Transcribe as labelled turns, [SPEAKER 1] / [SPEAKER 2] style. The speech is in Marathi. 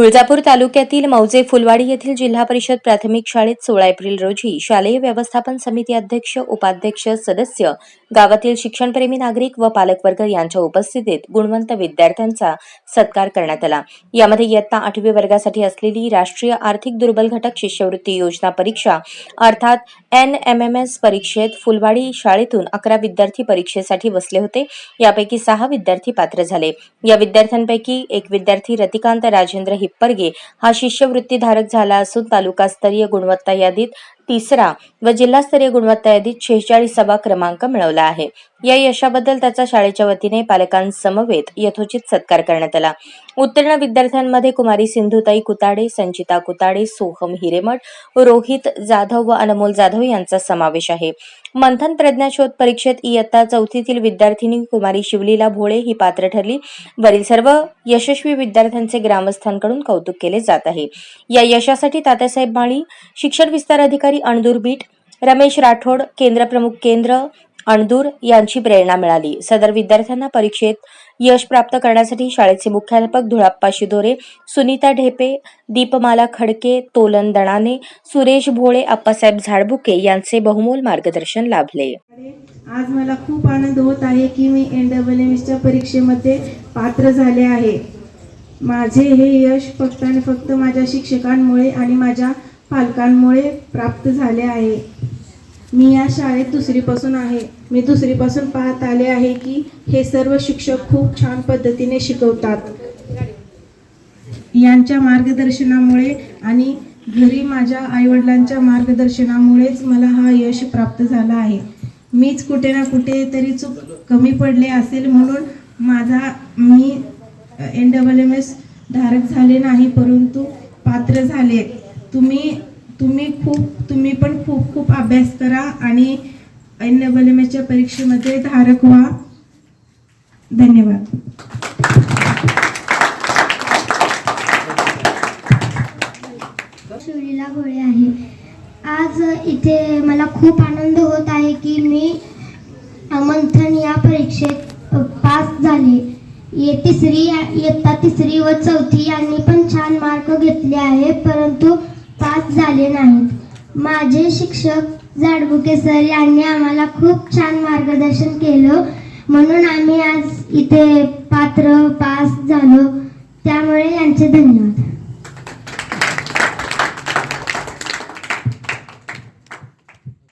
[SPEAKER 1] तुळजापूर तालुक्यातील मौजे फुलवाडी येथील जिल्हा परिषद प्राथमिक शाळेत सोळा एप्रिल रोजी शालेय व्यवस्थापन समिती अध्यक्ष उपाध्यक्ष सदस्य गावातील शिक्षणप्रेमी नागरिक व पालकवर्ग यांच्या उपस्थितीत गुणवंत विद्यार्थ्यांचा सत्कार करण्यात आला. यामध्ये इयत्ता आठवी वर्गासाठी असलेली राष्ट्रीय आर्थिक दुर्बल घटक शिष्यवृत्ती योजना परीक्षा अर्थात एन एम एम एस परीक्षेत फुलवाडी शाळेतून अकरा विद्यार्थी परीक्षेसाठी बसले होते. यापैकी सहा विद्यार्थी पात्र झाले. या विद्यार्थ्यांपैकी एक विद्यार्थी रतिकांत राजेंद्र हिप्परगे हा शिष्यवृत्तीधारक झाला असून तालुकास्तरीय गुणवत्ता यादीत तिसरा व जिल्हास्तरीय गुणवत्ता यादीत शेहेचाळीसावा क्रमांक मिळवला आहे. या यशाबद्दल त्याचा शाळेच्या वतीने पालकांसमवेत यथोचित सत्कार करण्यात आला. उत्तीर्ण विद्यार्थ्यांमध्ये कुमारी सिंधुताई कुताडे संचिता कुताडे सोहम हिरेमठ रोहित जाधव व अनमोल जाधव यांचा समावेश आहे. मंथन प्रज्ञाशोध परीक्षेत इयत्ता चौथीतील विद्यार्थिनी कुमारी शिवलीला भोळे ही पात्र ठरली. वरील सर्व यशस्वी विद्यार्थ्यांचे ग्रामस्थांकडून कौतुक केले जात आहे. या यशासाठी तात्यासाहेब माळी शिक्षण विस्तार अधिकारी अणदूर बीट रमेश राठोड केंद्रप्रमुख केंद्र अणदूर यांची प्रेरणा मिळाली. सदर विद्यार्थ्यांना परीक्षेत यश प्राप्त करण्यासाठी शाळेचे मुख्याध्यापक धुळाप्पा शिदोरे सुनीता ढेपे दीपमाला खडके तोलन दणाने सुरेश भोळे अप्पासाहेब झाडबुके यांचे बहुमोल मार्गदर्शन लाभले.
[SPEAKER 2] आज मला खूप आनंद होत आहे की मी एन डबल एम एसच्या परीक्षेमध्ये पात्र झाले आहे. माझे हे यश फक्त आणि फक्त माझ्या शिक्षकांमुळे आणि माझ्या पालकांमुळे प्राप्त झाले आहे. मी या शाळेत दुसरीपासून आहे. मी दुसरीपासून पाहत आले आहे की हे सर्व शिक्षक खूप छान पद्धतीने शिकवतात. यांच्या मार्गदर्शनामुळे आणि घरी माझ्या आईवडिलांच्या मार्गदर्शनामुळेच मला हा यश प्राप्त झाला आहे. मीच कुठे ना कुठे तरी चूक कमी पडले असेल म्हणून माझा मी एन डबल एम एस धारक झाले नाही परंतु पात्र झाले. तुम्ही तुम्ही खूप तुम्ही पण खूप खूप अभ्यास करा आणि एन डबल एम परीक्षेमध्ये धारक व्हा. धन्यवाद.
[SPEAKER 3] शिवलीला भोळे आहे. आज इथे मला खूप आनंद होत आहे की मी मंथन या परीक्षेत पास झाले. ये तिसरी इयत्ता तिसरी व चौथी यांनी पण छान मार्क घेतले आहे परंतु पास झाले नाहीत. माझे शिक्षक जाडबुके सर यांनी आम्हाला खूप छान मार्गदर्शन केलं. म्हणून आम्ही आज इथे पात्र पास झालो. त्यामुळे यांचे धन्यवाद.